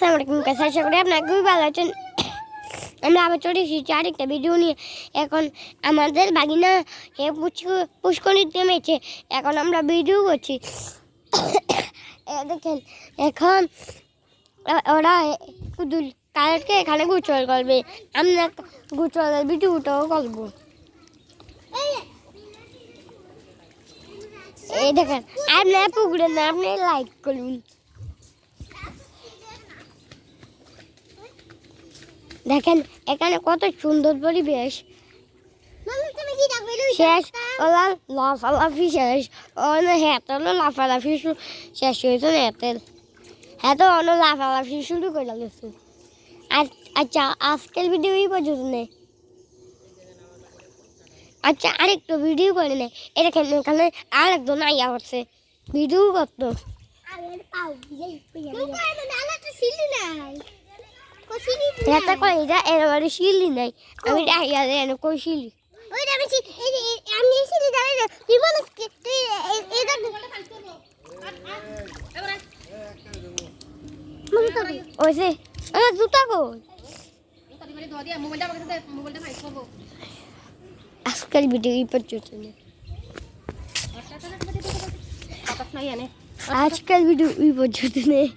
আসসালামু আলাইকুম কাছে আশা করি আপনার খুবই ভালো আছেন। আমরা আবার চলে এসেছি আরেকটা ভিডিও নিয়ে। এখন আমাদের বাগিনা এ পুষ্ক- পুষ্করিত নেমেছে। এখন আমরা ভিডিও করছি। দেখেন, এখন ওরা শুধু কালকে এখানে গুচল করবে। আমরা গুচলের ভিডিওটাও করব। এই দেখেন, আপনার পুকুরে না, আপনি লাইক করুন। দেখেন, এখানে কত সুন্দর পরিবেশ। শেষ ওলা লাফালাফি শেষ। অন্য হেঁটে হলো, লাফালাফি শেষ হয়েছে না হেঁটেল হ্যাঁ অন্য লাফালাফি শুরু করে গেছে আচ্ছা আজকের ভিডিও এই পর্যন্ত নেই আচ্ছা আরেকটু ভিডিও করে নেই এটা কেন এখানে আরেকজন আইয়া করছে ভিডিও করতো। হেঁটে করে এটা এরবারে শিলি নাই। আমি আইয়া এনে কই শিলি? ওইসে আমার জুতা কো আজকের ভিডিও এই পর্যন্ত নেই আজকের ভিডিও এই পর্যন্ত নেই